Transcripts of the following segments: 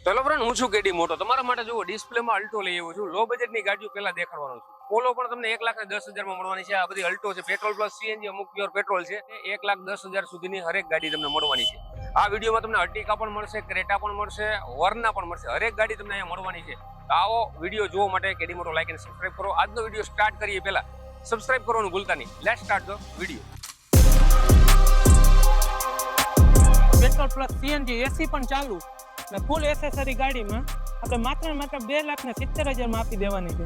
ચલો ફ્રેન્ડ હું છું કેડી મોટો. તમારા માટે જુઓ, ડિસ્પ્લેમાં અલ્ટો લઈ આવ્યો છું. લો બજેટની ગાડીઓ પહેલા દેખાડવાનો છું. પોલો પણ તમને એક લાખ દસ હજારમાં મળવાની છે. આ બધી અલ્ટો છે. પેટ્રોલ પ્લસ સીએનજી અમુક પ્યોર પેટ્રોલ છે. એક લાખ દસ હજાર સુધીની હરેક ગાડી તમને મળવાની છે. આ વિડીયોમાં તમને અર્ટિકા પણ મળશે ક્રેટા પણ મળશે વર્ના પણ મળશે. હરેક ગાડી તમને અહીંયા મળવાની છે. આવો વીડિયો જોવા માટે કેડી મોટો લાઈક અને સબસ્ક્રાઇબ કરો. આજનો વીડિયો સ્ટાર્ટ કરીએ પહેલા. સબસ્ક્રાઇબ કરવાનું ભૂલતા નહીં. Let start the video petrol plus CNG AC પણ ચાલુ. અને ફૂલ એસેસરી ગાડીમાં આપણે માત્ર ને માત્ર બે લાખ ને સિત્તેર હજારમાં આપી દેવાની છે.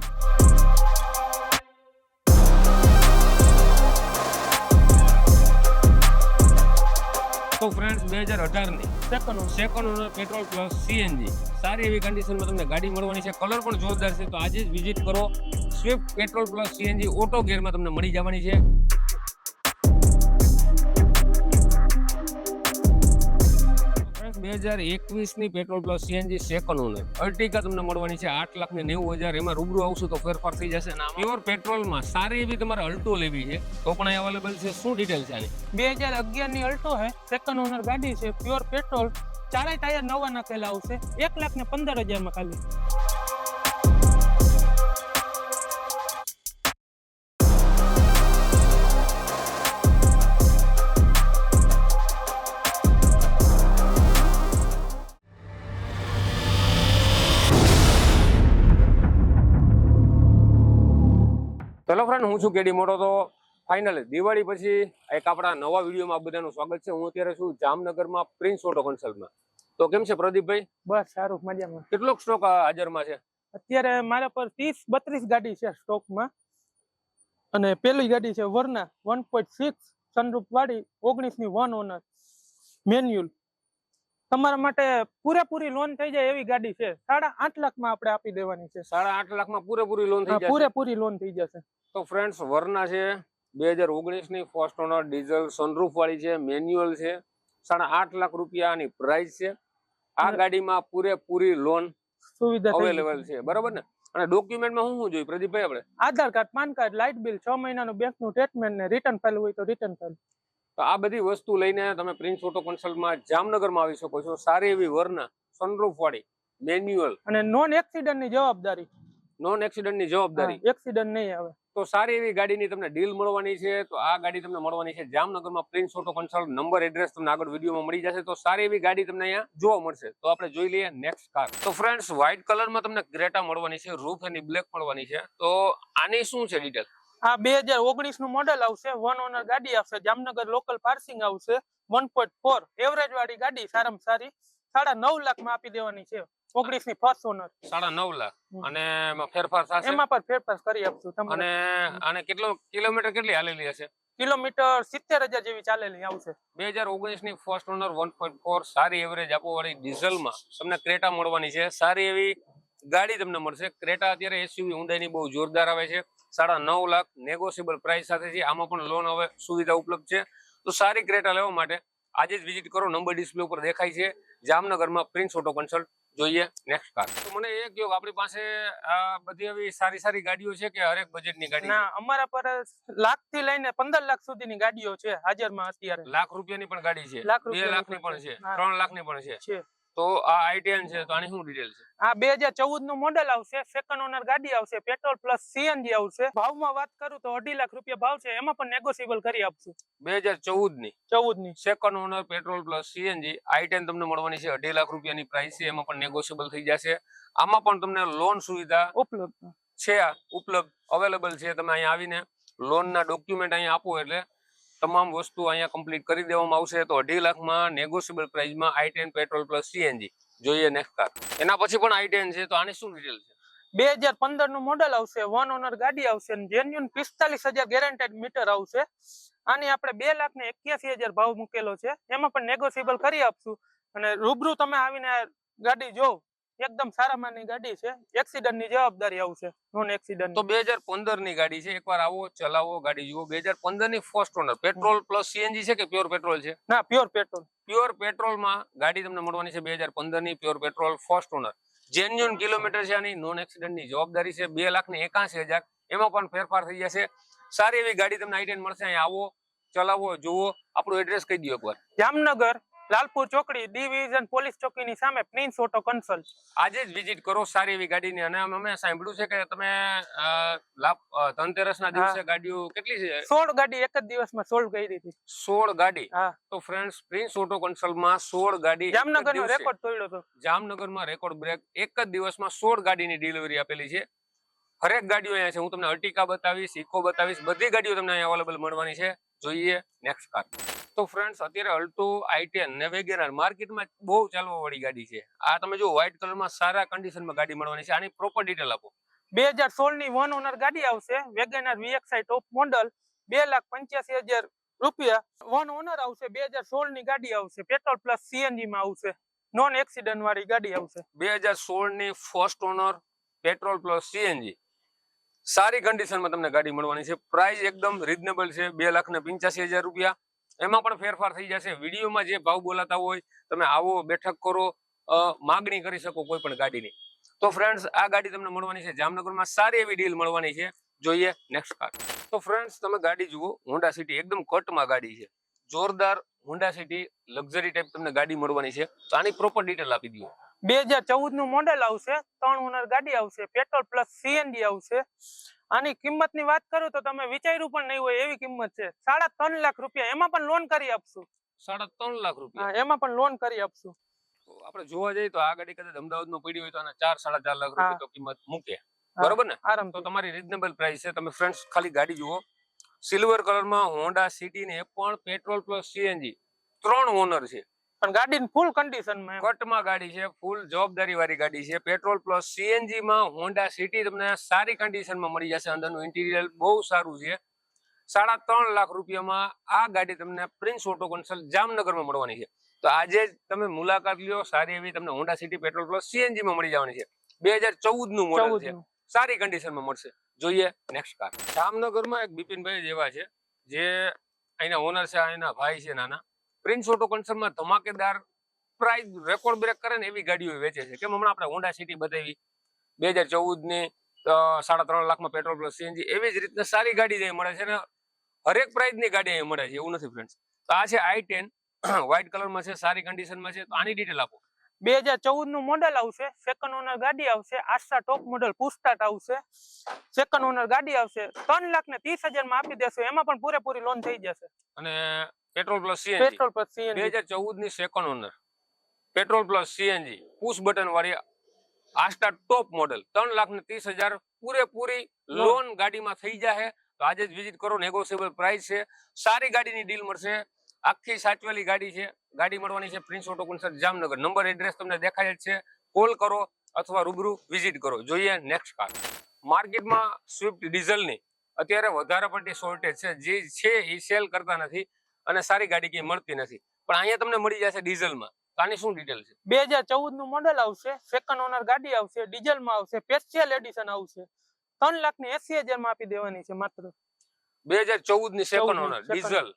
તો ફ્રેન્ડ્સ બે હજાર અઢારની second second petrol plus CNG સારી એવી કન્ડિશનમાં તમને ગાડી મળવાની છે. કલર પણ જોરદાર છે. તો આજે જ વિઝિટ કરો. Swift petrol plus CNG auto ગેરમાં તમને મળી જવાની છે. બે હજાર એકવીસની petrol plus CNG second owner તમને મળવાની છે આઠ લાખ ને નેવું હજાર. એમાં રૂબરૂ આવશું તો ફેરફાર થઈ જશે ને પ્યોર પેટ્રોલમાં સારી એવી તમારે અલ્ટો લેવી છે. તો પણ અહીં અવેલેબલ છે. શું ડિટેલ છે બે હજાર અગિયારની અલ્ટો છે સેકન્ડ ઓનર ગાડી છે. પ્યોર પેટ્રોલ ચારે ટાયર નવા નાખેલા આવશે. એક લાખ ને પંદર હજારમાં ખાલી. ચલો ફ્રેન્ડ હું છું કેડી મોટો. તો ફાઇનલ દિવાળી પછી એક આપણા નવા વિડીયોમાં આપ બધાનું સ્વાગત છે. હું અત્યારે છું જામનગરમાં પ્રિન્સ ઓટો કન્સલ્ટમાં તો કેમ છે પ્રદીપભાઈ? બસ સારું મજામાં. કેટલોક સ્ટોક હાજરમાં છે? અત્યારે મારા પર ત્રીસ બત્રીસ ગાડી છે સ્ટોકમાં. અને પેલી ગાડી છે Verna one point six sunroof વાળી ઓગણીસની વન ઓનર. મેન્યુઅલ. તમારા માટે પૂરેપૂરી લોન થઈ જાય એવી ગાડી છે. સાડા આઠ લાખમાં આપણે આપી દેવાની છે. સાડા આઠ લાખમાં પૂરેપૂરી લોન થઈ પૂરેપૂરી લોન થઈ જશે. તો ફ્રેન્ડ્સ વરના છે બે હજાર ઓગણીસની ફર્સ્ટ ઓનર ડીઝલ સનરૂફ વાળી છે મેન્યુઅલ છે. સાડા આઠ લાખ રૂપિયાની પ્રાઇસ છે. આ ગાડીમાં પૂરેપૂરી લોન સુવિધા અવેલેબલ છે. બરોબર ને? અને ડોક્યુમેન્ટમાં શું શું જોઈએ પ્રદીપભાઈ આપણે? Aadhaar card PAN card light bill છ મહિનાનું બેંકનું સ્ટેટમેન્ટ ને રિટર્ન ફાઇલ હોય તો રિટર્ન ફાઇલ તો આ બધી વસ્તુ લઈને તમે પ્રિન્સ ઓટો કન્સલ્ટમાં જામનગરમાં આવી શકો છો. સારી એવી વરના સનરૂફ વાળી મેન્યુઅલ અને નોન એક્સિડન્ટની જવાબદારી. નોન એક્સિડન્ટની જવાબદારી. એક્સિડન્ટ નહીં આવે. તો સારી એવી ગાડીની તમને ડીલ મળવાની છે. તો આ ગાડી તમને મળવાની છે જામનગરમાં Prince auto consult number address તમને આગળ વિડીયોમાં મળી જશે. તો સારી એવી ગાડી તમને અહીંયા જોવા મળશે. તો આપણે જોઈ લઈએ નેક્સ્ટ કાર તો ફ્રેન્ડ્સ વ્હાઇટ કલરમાં તમને ગ્રેટા મળવાની છે. રૂફ એની બ્લેક મળવાની છે. તો આની શું છે ડિટેલ આ બે હજાર ઓગણીસનું મોડેલ આવશે વન ઓનર ગાડી આવશે જામનગર લોકલ પાર્સિંગ આવશે વન પોઈન્ટ ફોર એવરેજ વાળી ગાડી સારામાં સારી સાડા નવ લાખમાં આપી દેવાની છે ઓગણીસની ફર્સ્ટ ઓનર સાડા નવ લાખ. અને ફેરફાર થશે? એમાં પણ ફેરફાર કરી આપશું અને આને કેટલો કિલોમીટર કેટલી હાલેલી હશે? કિલોમીટર સિત્તેર હજાર જેવી ચાલેલી આવશે. બે હજાર ઓગણીસની first owner one point four સારી એવરેજ આપવાવાળી ડીઝલમાં તમને ક્રેટા મળવાની છે. સારી એવી ગાડી તમને મળશે. ક્રેટા અત્યારે એસયુવી ઊંડાઈની બહુ જોરદાર આવે છે. સાડા નવ લાખ નેગોશિયેબલ પ્રાઇસ સાથે છે. આમાં પણ લોન હવે સુવિધા ઉપલબ્ધ છે. તો સારી ક્રેટા લેવા માટે આજે જ વિઝિટ કરો. નંબર ડિસ્પ્લે ઉપર દેખાય છે. જામનગરમાં પ્રિન્સ ઓટો કન્સલ્ટ જોઈએ નેક્સ્ટ કાર તો મને એ કહો આપણી પાસે આ બધી એવી સારી સારી ગાડીઓ છે કે હરેક બજેટની ગાડી? ના અમારા પર લાખથી લઈને પંદર લાખ સુધીની ગાડીઓ છે હાજરમાં અત્યારે. લાખ રૂપિયાની પણ ગાડી છે. બે લાખ લાખની પણ છે. ત્રણ લાખ લાખની પણ છે. છે. તો આ આઈટીએન છે તો આની શું ડિટેલ છે? આ બે હજાર ચૌદનું મોડેલ આવશે સેકન્ડ ઓનર ગાડી આવશે પેટ્રોલ પ્લસ સીએનજી આવશે. ભાવમાં વાત કરું તો અઢી લાખ રૂપિયા ભાવ છે એમાં પણ નેગોશિયેબલ કરી આપશું. બે હજાર ચૌદની ચૌદની second owner petrol plus CNG i ten તમને મળવાની છે અઢી લાખ રૂપિયાની પ્રાઇસ છે એમાં પણ નેગોશિયેબલ થઈ જશે. આમાં પણ તમને લોન સુવિધા ઉપલબ્ધ. છે ઉપલબ્ધ અવેલેબલ છે તમે અહીંયા આવીને લોનના ડોક્યુમેન્ટ અહીંયા આપો એટલે તમામ વસ્તુ અહીંયા કમ્પ્લીટ કરી દેવામાં આવશે. તો અઢી લાખમાં negotiable પ્રાઇસમાં i ten petrol plus CNG જોઈએ નેક્સ્ટ કાર એના પછી પણ આઈટેન છે, તો આની શું ડિટેલ છે? બે હજાર પંદરનું મોડેલ આવશે વન ઓનર ગાડી આવશે જેન્યુન પિસ્તાલીસ હજાર ગેરંટેડ મીટર આવશે. આની આપણે બે લાખ ને એક્યાસી હજાર ભાવ મૂકેલો છે. એમાં પણ નેગોશિયેબલ કરી આપશું. અને રૂબરૂ તમે આવીને ગાડી જોવ એકદમ સારા માની ગાડી છે. એક્સિડન્ટની જવાબદારી આવશે નોન એક્સિડન્ટ તો બે હજાર પંદરની ગાડી છે. એકવાર આવો ચલાવો ગાડી જુઓ. બે હજાર પંદરની first owner petrol plus CNG છે કે પ્યોર પેટ્રોલ છે? ના પ્યોર પેટ્રોલ પ્યોર પેટ્રોલમાં ગાડી તમને મળવાની છે બે હજાર પંદરની pure petrol first owner genuine kilometre છે આની. નોન એક્સિડન્ટની જવાબદારી છે. બે લાખ ને એકાસી હજાર. એમાં પણ ફેરફાર થઈ જશે. સારી એવી ગાડી તમને આઈટેન મળશે. અહીંયા આવો ચલાવો જુઓ. આપણું એડ્રેસ કહી દો એકવાર. જામનગર લાલપુર ચોકડી ડિવિઝન પોલીસ ચોકીની સામે પ્રિન્સ ઓટો કન્સલ્ટ. આજે જ વિઝિટ કરો સારી એવી ગાડીની. અને અમે સાંભળ્યું છે કે તમે ધનતેરસના દિવસે ગાડીઓ કેટલી છે? સોળ ગાડી એક જ દિવસમાં સોલ્વ કરી દીધી સોળ ગાડી. તો ફ્રેન્ડ્સ પ્રિન્સ ઓટો કન્સલ્ટમાં સોળ ગાડી એક જામનગર નો રેકોર્ડ તોડ્યો હતો. જામનગરમાં રેકોર્ડ બ્રેક એક જ દિવસમાં સોળ ગાડીની ડિલિવરી આપેલી છે. હરેક ગાડીઓ અહીંયા છે. હું તમને અર્ટિકા બતાવીશ ઇકો બતાવીશ. બધી ગાડીઓ તમને અહીંયા અવેલેબલ મળવાની છે. જોઈએ નેક્સ્ટ કાર તો ફ્રેન્ડ્સ અત્યારે અલ્ટો આઈ ને વેગેનાર માર્કેટમાં બહુ ચાલવા વાળી ગાડી છે. આ તમે જો વ્હાઇટ કલરમાં સારા કન્ડિશનમાં ગાડી મળવાની છે. આની પ્રોપર ડિટેલ આપો. બે હજાર સોળની વન ઓનર ગાડી આવશે. વેગેનર વીએક્સઆઈ ટોપ મોડલ બે લાખ પંચ્યાસી હજાર રૂપિયા. વન ઓનર આવશે બે હજાર સોળની ગાડી આવશે. પેટ્રોલ પ્લસ સીએનજી માં આવશે. નોન એક્સિડન્ટ વાળી ગાડી આવશે. બે હજાર સોળની first owner petrol plus CNG સારી કન્ડિશનમાં તમને ગાડી મળવાની છે. પ્રાઇસ એકદમ રિઝનેબલ છે. બે લાખ ને પંચ્યાસી હજાર રૂપિયા. એમાં પણ ફેરફાર થઈ જશે. વિડીયોમાં જે ભાવ બોલાતા હોય, તમે આવો, બેઠક કરો માગણી કરી શકો કોઈ પણ ગાડીની. તો ફ્રેન્ડ્સ આ ગાડી તમને મળવાની છે. જામનગરમાં સારી એવી ડીલ મળવાની છે. જોઈએ નેક્સ્ટ કાર તો ફ્રેન્ડ્સ તમે ગાડી જુઓ. હોન્ડા સિટી એકદમ કટમાં ગાડી છે. જોરદાર હોન્ડા સિટી લક્ઝરી ટાઈપ તમને ગાડી મળવાની છે. તો આની પ્રોપર ડિટેલ આપી દો બે હજાર ચૌદનું મોડેલ આવશે, ત્રણ ઓનર ગાડી આવશે પેટ્રોલ પ્લસ સીએનજી આવશે. આની કિંમતની વાત કરું તો તમે વિચાર્યું પણ નહીં હોય એવી કિંમત છે. સાડા ત્રણ લાખ રૂપિયા એમાં પણ લોન કરી આપશું. સાડા ત્રણ લાખ રૂપિયા? એમાં પણ લોન કરી આપશું. આપણે જોવા જઈએ તો આ ગાડી કદાચ અમદાવાદમાં પડી હોય તો આના ચાર સાડા ચાર લાખ રૂપિયા તો કિંમત મૂકે. બરોબર ને? તો તમારી રીઝનેબલ પ્રાઇસ છે. તમે ફ્રેન્ડ્સ ખાલી ગાડી જુઓ. સિલ્વર કલરમાં હોન્ડા સિટી ને પણ પેટ્રોલ પ્લસ સીએનજી ત્રણ ઓનર છે. પણ ગાડી ફૂલ કન્ડિશનમાં કટમાં ગાડી છે ફૂલ જવાબદારી વાળી ગાડી છે. પેટ્રોલ પ્લસ સીએનજી માં હોન્ડા સિટી તમને સારી કન્ડિશનમાં મળી જશે અંદરનું ઇન્ટિરિયર બહુ સારું છે. સાડા ત્રણ લાખ રૂપિયામાં આ ગાડી તમને પ્રિન્સ ઓટો કન્સલ્ટ જામનગરમાં મળવાની છે. તો આજે જ તમે મુલાકાત લ્યો સારી એવી તમને Honda City petrol plus CNG માં મળી જવાની છે. બે હજાર ચૌદનું મોડલ છે. સારી કન્ડિશનમાં મળશે. જોઈએ નેક્સ્ટ કાર જામનગરમાં એક બિપિનભાઈ જેવા છે જે અહીંના ઓનર છે અહીંના ભાઈ છે નાના. પ્રિન્સ ઓટો કન્સર્નમાં ધમાકેદાર પ્રાઇસ રેકોર્ડ બ્રેક કરે ને એવી ગાડીઓ વેચે છે. કેમ હમણાં આપણે હોન્ડા સિટી બતાવી. બે હજાર ચૌદની સાડા ત્રણ લાખમાં પેટ્રોલ પ્લસ સીએનજી એવી જ રીતના સારી ગાડી જે મળે છે ને હરેક પ્રાઇસની ગાડી અહીં મળે છે. એવું નથી ફ્રેન્ડ્સ તો આ છે આઈ ટેન વ્હાઇટ કલરમાં છે સારી કન્ડિશનમાં છે. તો આની ડિટેલ આપો. બે હજાર ચૌદનું મોડેલ આવશે સેકન્ડ ઓનર ગાડી આવશે આસ્ટા ટોપ મોડલ પુસ્ટાટ આવશે સેકન્ડ ઓનર ગાડી આવશે ત્રણ લાખ ને ત્રીસ હજારમાં આપી દેશો એમાં પણ પૂરેપૂરી લોન થઈ જશે. અને petrol plus CNG. Petrol plus CNG. 2014 ની second owner petrol plus CNG. Push button વાળી આસ્ટા ટોપ મોડેલ 3 લાખ ને ત્રીસ હજાર પૂરેપૂરી લોન ગાડીમાં થઈ જાય તો આજે જ વિઝિટ કરો નેગોશિયેબલ પ્રાઇસ છે. સારી ગાડીની ડીલ મળશે. આખી સાચવેલી ગાડી છે. ગાડી મળવાની છે Prince auto consult Jamnagar. Number address તમને દેખાય જ છે. કોલ કરો અથવા રૂબરૂ વિઝિટ કરો. જોઈએ નેક્સ્ટ કાર માર્કેટમાં સ્વિફ્ટ ડીઝલની અત્યારે વધારે પડતી શોર્ટેજ છે. જે છે એ સેલ કરતા નથી. અને સારી ગાડી ક્યાંય મળતી નથી. પણ અહીંયા તમને મળી જશે ડીઝલમાં. આની શું ડિટેલ છે? બે હજાર ચૌદનું મોડેલ આવશે સેકન્ડ ઓનર ગાડી આવશે ડીઝલ આવશે સ્પેશિયલ એડિશન આવશે. ત્રણ લાખ ને એસી હજારમાં આપી દેવાની છે માત્ર. બે હજાર ચૌદની સેકન્ડ ઓનર ડીઝલ.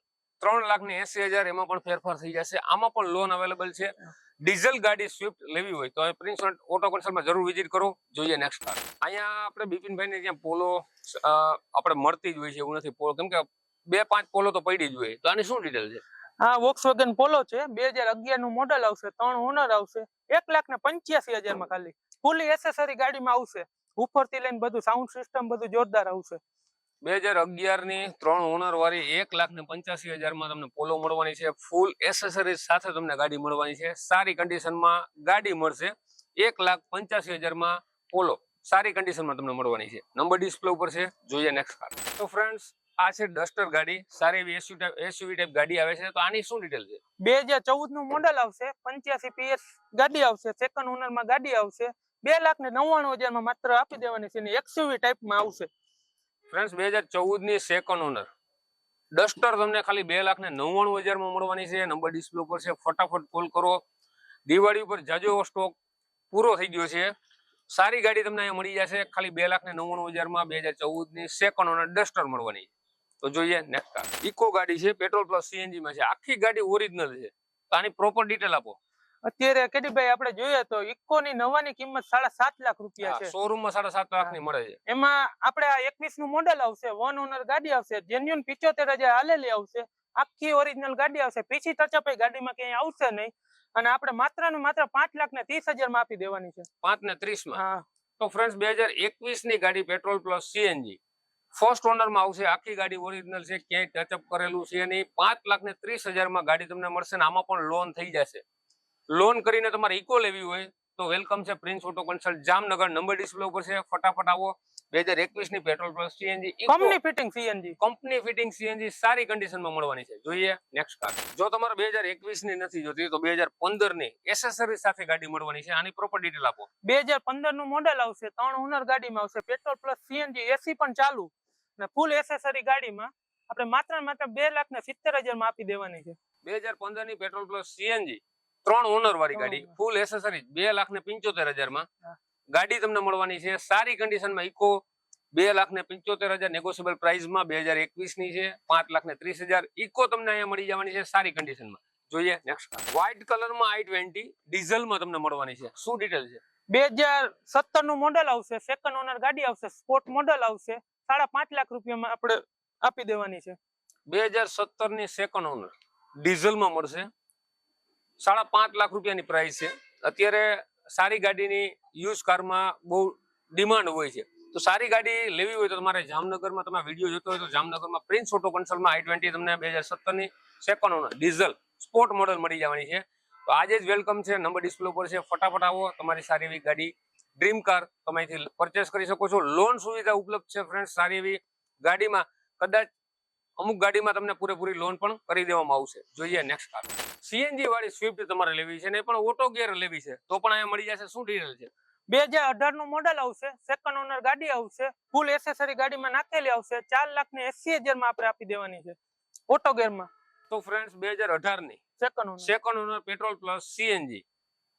ત્રણ લાખ ને એસી હજાર એમાં પણ ફેરફાર થઈ જશે. આમાં પણ લોન અવેલેબલ છે. ડીઝલ ગાડી સ્વિફ્ટ લેવી હોય તો પ્રિન્સ ઓટો કન્સલ્ટમાં જરૂર વિઝિટ કરો. જોઈએ નેક્સ્ટ કાર અહીંયા આપણે બિપિનભાઈ ને ત્યાં પોલો આપણે મળતી જ હોય છે એવું નથી. પોલો કેમ કે બે પાંચ પોલો તો પડી જ હોય. તો આની શું ડિટેલ છે? હા વોક્સવેગન પોલો છે બે હજાર અગિયારનું મોડલ આવશે ત્રણ ઓનર આવશે એક લાખ ને પંચ્યાસી હજારમાં ખાલી. ફૂલી એસેસરી ગાડીમાં આવશે. ઉપરથી લઈને બધું સાઉન્ડ સિસ્ટમ બધું જોરદાર આવશે. બે હજાર અગિયારની ત્રણ ઓનર વાળી એક લાખ ને પંચ્યાસી હજારમાં તમને પોલો મળવાની છે. ફૂલ એસેસરીઝ સાથે તમને ગાડી મળવાની છે. સારી કન્ડિશનમાં ગાડી મળશે. એક લાખ પંચ્યાસી હજારમાં પોલો સારી કન્ડિશનમાં તમને મળવાની છે. નંબર ડિસ્પ્લે ઉપર છે. જોઈએ નેક્સ્ટ કાર તો ફ્રેન્ડ્સ આ છે ડસ્ટર ગાડી. સારી એવી એસયુવી ટાઈપ ગાડી આવે છે. તો આની શું ડિટેલ છે? બે હજાર ચૌદનું મોડેલ આવશે. પંચ્યાસી પીએસ ગાડી આવશે. સેકન્ડ ઓનરમાં ગાડી આવશે. બે લાખ ને નવ્વાણું હજારમાં માત્ર આપી દેવાની છે એક્સયુવી ટાઈપમાં આવશે. ફ્રેન્ડ્સ બે હજાર ચૌદની સેકન્ડ ઓનર ડસ્ટર તમને ખાલી બે લાખ ને નવ્વાણું હજારમાં મળવાની છે. નંબર ડિસ્પ્લે ઉપર છે. ફટાફટ કોલ કરો. દિવાળી ઉપર જાજો એવો સ્ટોક પૂરો થઈ ગયો છે. સારી ગાડી તમને અહીંયા મળી જશે. ખાલી બે લાખ ને નવ્વાણું હજારમાં બે હજાર ચૌદની સેકન્ડ ઓનર ડસ્ટર મળવાની. છે. તો જોઈએ ઇકો ગાડી છે પેટ્રોલ પ્લસ સીએનજી માં છે. આખી ગાડી ઓરિજિનલ છે. તો આની પ્રોપર ડિટેલ આપો. અત્યારે કેડીભાઈ આપણે જોઈએ તો ઇકો ની નવાની કિંમત સાડા સાત લાખ રૂપિયા છે. શોરૂમમાં સાડા સાત લાખની મળે છે. એમાં આપણે આ એકવીસનું મોડેલ આવશે વન ઓનર ગાડી આવશે જેન્યુન પિચોતેર હજાર હાલેલી આવશે આખી ઓરિજિનલ ગાડી આવશે. પીછી ટચઅપ ગાડીમાં ક્યાંય આવશે નહીં. અને આપણે માત્ર ને માત્ર પાંચ લાખ ને ત્રીસ હજારમાં આપી દેવાની છે. પાંચ ને ત્રીસમાં તો ફ્રેન્ડ બે હજાર એકવીસની ગાડી પેટ્રોલ પ્લસ સીએનજી ફર્સ્ટ ઓનરમાં આવશે આખી ગાડી ઓરિજિનલ છે ક્યાંય ટચઅપ કરેલું છે નહીં પાંચ લાખ ને ત્રીસ હજારમાં ગાડી તમને મળશે ને આમાં પણ લોન થઈ જશે. લોન કરીને તમારે ઇકો લેવી હોય તો વેલકમ છે Prince auto consult Jamnagar number display ઉપર છે ફટાફટ આવો. બે હજાર એકવીસની petrol plus CNG company fitting CNG company fitting CNG સારી કન્ડિશનમાં મળવાની છે. જોઈએ નેક્સ્ટ કાર જો તમારે બે હજાર એકવીસની નથી જોતી તો બે હજાર પંદરની એસેસરી સાથે ગાડી મળવાની છે. આની પ્રોપર ડિટેલ આપો. બે હજાર પંદરનું મોડેલ આવશે ત્રણ ઓનર ગાડીમાં આવશે પેટ્રોલ પ્લસ સીએનજી એસી પણ ચાલુ. ને ફૂલ એસેસરી ગાડીમાં આપણે માત્ર ને માત્ર બે લાખ ને સિત્તેર હજારમાં આપી દેવાની છે. બે હજાર પંદરની પેટ્રોલ પ્લસ સીએનજી ત્રણ ઓનર વાળી ગાડી ફૂલ એસેસરી બે લાખ ને પંચોતેર હજારમાં. ગાડી તમને મળવાની છે સારી કન્ડિશનમાં ઇકો બે લાખ ને પંચોતેર હજાર નેગોશિયેબલ પ્રાઇસમાં બે હજાર એકવીસની છે પાંચ લાખ ને ત્રીસ હજાર. ઇકો તમને અહીંયા મળી જવાની છે સારી કન્ડિશનમાં જોઈએ નેક્સ્ટ વ્હાઇટ કલરમાં આઈ ટ્વેન્ટી ડીઝલમાં તમને મળવાની છે. શું ડિટેલ છે? બે હજાર સત્તરનું મોડલ આવશે સેકન્ડ ઓનર ગાડી આવશે સ્પોર્ટ મોડલ આવશે. સાડા પાંચ લાખ રૂપિયામાં આપણે આપી દેવાની છે. બે હજાર સત્તરની સેકન્ડ ઓનર ડીઝલમાં મળશે. સાડા પાંચ લાખ રૂપિયાની પ્રાઇસ છે. અત્યારે સારી ગાડીની યુઝ કારમાં બહુ ડિમાન્ડ હોય છે. તો સારી ગાડી લેવી હોય તો તમારે જામનગરમાં, તમે વીડિયો જોતો હોય તો જામનગરમાં પ્રિન્સ ઓટો કન્સલ્ટમાં આઈ ટ્વેન્ટી તમને બે હજાર સત્તરની second owner diesel sport model મળી જવાની છે. તો આજે જ વેલકમ છે. નંબર ડિસ્પ્લે ઉપર છે. ફટાફટ આવો. તમારી સારી એવી ગાડી ડ્રીમ કાર તમે અહીંથી પરચેસ કરી શકો છો. લોન સુવિધા ઉપલબ્ધ છે ફ્રેન્ડ સારી એવી ગાડીમાં કદાચ અમુક ગાડીમાં તમને પૂરેપૂરી લોન પણ કરી દેવામાં આવશે. જોઈએ નેક્સ્ટ કાર સીએનજી વાળી સ્વિફ્ટ તમારે લેવી છે ને પણ ઓટો ગેર લેવી છે. તો પણ અહીંયા મળી જશે. શું ડિટેલ છે? બે હજાર અઢારનું મોડેલ આવશે સેકન્ડ ઓનર ગાડી આવશે ફૂલ એસેસરી ગાડીમાં નાખેલી આવશે ચાર લાખની એસી હજારમાં આપણે આપી દેવાની છે ઓટો ગેરમાં તો ફ્રેન્ડ્સ બે હજાર અઢારની second owner second owner petrol plus CNG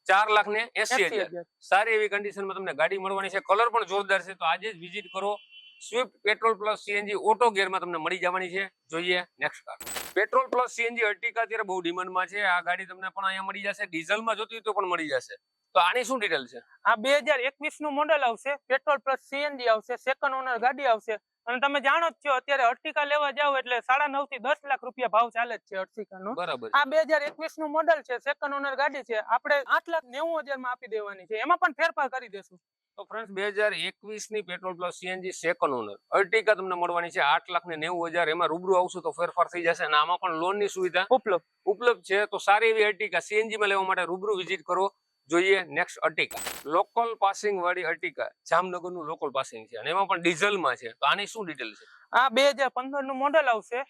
ચાર લાખ ને એસી હજાર. સારી એવી કન્ડિશનમાં તમને ગાડી મળવાની છે. કલર પણ જોરદાર છે. તો આજે જ વિઝિટ કરો. Swift petrol plus CNG auto ગેરમાં તમને મળી જવાની છે. જોઈએ next car petrol plus CNG Ertiga અત્યારે બહુ ડિમાન્ડમાં છે. આ ગાડી તમને પણ અહીંયા મળી જશે. ડીઝલમાં જોતી હોય તો પણ મળી જશે. તો આની શું ડિટેલ છે? આ બે હજાર એકવીસનું મોડેલ આવશે પેટ્રોલ પ્લસ સીએનજી આવશે. સેકન્ડ ઓનર ગાડી આવશે. અને તમે જાણો જ છો અત્યારે અર્ટિકા લેવા જાવ એટલે સાડા નવથી દસ લાખ રૂપિયા ભાવ ચાલે જ છે અર્ટિકાનો. બરાબર. આ બે હજાર એકવીસનું મોડલ છે સેકન્ડ ઓનર ગાડી છે. આપણે આઠ લાખ નેવું હજારમાં આપી દેવાની છે. એમાં પણ ફેરફાર કરી દેશું. તો ફ્રેન્ડ્સ બે હજાર એકવીસની petrol plus CNG second owner Ertiga તમને મળવાની છે આઠ લાખ ને નેવું હજાર. એમાં રૂબરૂ આવશું તો ફેરફાર થઈ જશે અને આમાં પણ લોનની સુવિધા ઉપલબ્ધ. ઉપલબ્ધ છે. તો સારી એવી અર્ટિકા સીએનજી માં લેવા માટે રૂબરૂ વિઝિટ કરો. જોઈએ નેક્સ્ટ અર્ટિકા લોકલ પાસિંગ વાળી અર્ટિકા જામનગરનું લોકલ પાસિંગ છે. અને એમાં પણ ડીઝલમાં છે. તો આની શું ડિટેલ છે? આ બે હજાર પંદરનું મોડેલ આવશે.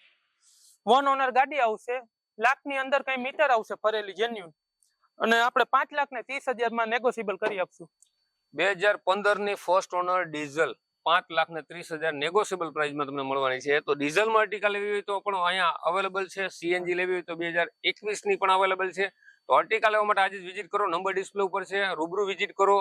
વન ઓનર ગાડી આવશે. લાખની અંદર કઈ મીટર આવશે ફરેલી જેન્યુન અને આપણે પાંચ લાખ ને ત્રીસ હજારમાં નેગોશિયેબલ કરી આપશું. બે હજાર પંદરની ફર્સ્ટ ઓનર ડીઝલ પાંચ લાખ ને ત્રીસ હજાર નેગોશિયેબલ પ્રાઇસમાં તમને મળવાની છે. તો ડીઝલમાં અર્ટિકા લેવી હોય તો પણ અહીંયા અવેલેબલ છે. સીએનજી લેવી હોય તો બે હજાર એકવીસની પણ અવેલેબલ છે. તો અર્ટિકા લેવા માટે આજે જ વિઝિટ કરો નંબર ડિસ્પ્લે ઉપર છે રૂબરૂ વિઝિટ કરો.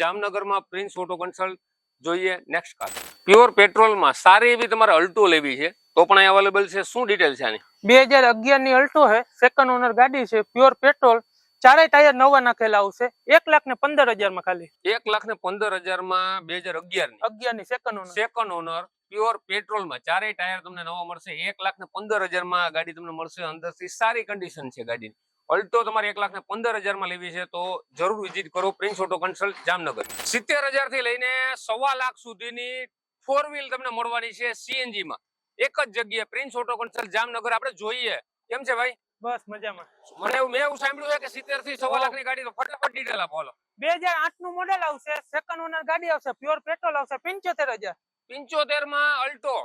જામનગરમાં પ્રિન્સ ઓટો કન્સલ્ટ જોઈએ નેક્સ્ટ કાર પ્યોર પેટ્રોલમાં સારી એવી તમારે અલ્ટો લેવી છે તો પણ અહીં અવેલેબલ છે. શું ડિટેલ છે આની? બે હજાર અગિયારની અલ્ટો છે સેકન્ડ ઓનર ગાડી છે પ્યોર પેટ્રોલ ચારેય ટાયર નવા નાખેલા આવશે એક લાખ ને પંદર હજારમાં ખાલી. એક લાખ ને પંદર હજારમાં બે હજાર અગિયારની. અગિયારની second owner second owner pure પેટ્રોલમાં ચારેય ટાયર તમને નવા મળશે એક લાખ ને પંદર હજારમાં માં ગાડી તમને મળશે અંદરથી. સારી કન્ડિશન છે ગાડીની. અલ્ટો તમારે એક લાખ ને પંદર હજારમાં લેવી છે તો જરૂર વિઝિટ કરો પ્રિન્સ ઓટો કન્સલ્ટ જામનગર. સિત્તેર હજારથી લઈને સવા લાખ સુધીની ફોર વ્હીલ તમને મળવાની છે સીએનજી માં એક જ જગ્યાએ પ્રિન્સ ઓટો કન્સલ્ટ જામનગર આપણે જોઈએ. કેમ છે ભાઈ? બસ મજામાં. મને એવું મેં એવું સાંભળ્યું છે કે સિત્તેરથી સવા લાખની ગાડી તો ફટાફટ ડિટેલ આપો બે હજાર આઠનું મોડેલ આવશે સેકન્ડ ઓનર ગાડી આવશે પ્યોર પેટ્રોલ આવશે પંચોતેર હજાર. પંચોતેરમાં અલ્ટો.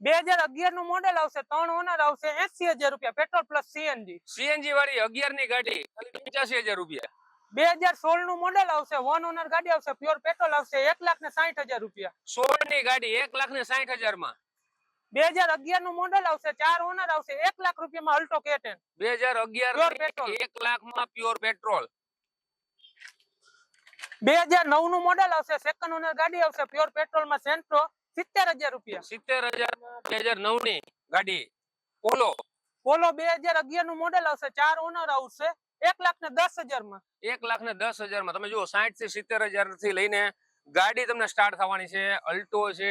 બે હજાર અગિયારનું મોડેલ આવશે ત્રણ ઓનર આવશે એસી હજાર રૂપિયા પેટ્રોલ પ્લસ સીએનજી સીએનજી વાળી અગિયારની ગાડી પંચ્યાસી હજાર રૂપિયા. બે હજાર સોળનું મોડેલ આવશે વન ઓનર ગાડી આવશે પ્યોર પેટ્રોલ આવશે એક લાખ ને સાઠ હજાર રૂપિયા. સોળની ગાડી એક લાખ ને સાઠ હજારમાં બે હજાર અગિયારનું મોડેલ આવશે ચાર ઓનર આવશે એક લાખ રૂપિયામાં અલ્ટો કેટેન બે હજાર અગિયાર. એક લાખમાં પ્યોર પેટ્રોલ બે હજાર નવનું મોડેલ આવશે સેકન્ડ ઓનર ગાડી આવશે પ્યોર પેટ્રોલમાં સેન્ટ્રો સિત્તેર હજાર રૂપિયા. સિત્તેર હજાર બે હજાર નવની ગાડી. પોલો પોલો બે હજાર અગિયારનું મોડેલ આવશે ચાર ઓનર આવશે એક લાખ ને દસ હજારમાં એક લાખ ને દસ હજારમાં તમે જુઓ સાઠથી સિત્તેર હજારથી લઈને ગાડી તમને સ્ટાર્ટ થવાની છે. અલ્ટો છે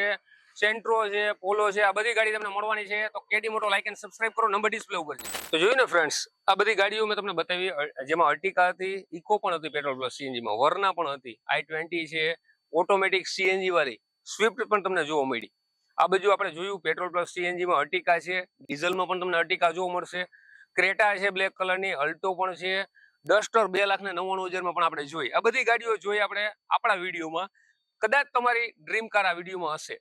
સેન્ટ્રો છે પોલો છે આ બધી ગાડી તમને મળવાની છે. તો કેડી મોટો લાઈક એન્ડ સબસ્ક્રાઇબ કરો નંબર ડિસ્પ્લે ઉપર છે. તો જોયું ને ફ્રેન્ડ્સ આ બધી ગાડીઓ મેં તમને બતાવી. જેમાં અર્ટિકા હતી ઇકો પણ હતી પેટ્રોલ પ્લસ સીએનજી માં વરના પણ હતી આઈ ટ્વેન્ટી છે ઓટોમેટિક સીએનજી વાળી. સ્વિફ્ટ પણ તમને જોવા મળી. આ બધું આપણે જોયું પેટ્રોલ પ્લસ સીએનજીમાં અર્ટિકા છે, ડીઝલમાં પણ તમને અર્ટિકા જોવા મળશે. ક્રેટા છે બ્લેક કલરની અલ્ટો પણ છે. ડસ્ટર બે લાખ ને નવ્વાણું હજારમાં પણ આપણે જોઈ. આ બધી ગાડીઓ જોઈ આપણે આપણા વિડીયોમાં. કદાચ તમારી ડ્રીમ કાર આ વિડીયોમાં હશે.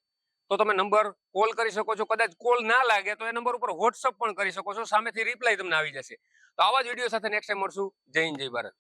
તો તમે નંબર કોલ કરી શકો છો. કદાચ કોલ ના લાગે તો એ નંબર ઉપર વોટ્સઅપ પણ કરી શકો છો. સામેથી રિપ્લાય તમને આવી જશે. તો આવા જ વીડિયો સાથે નેક્સ્ટ ટાઈમ મળશું. જય હિન્દ, જય ભારત.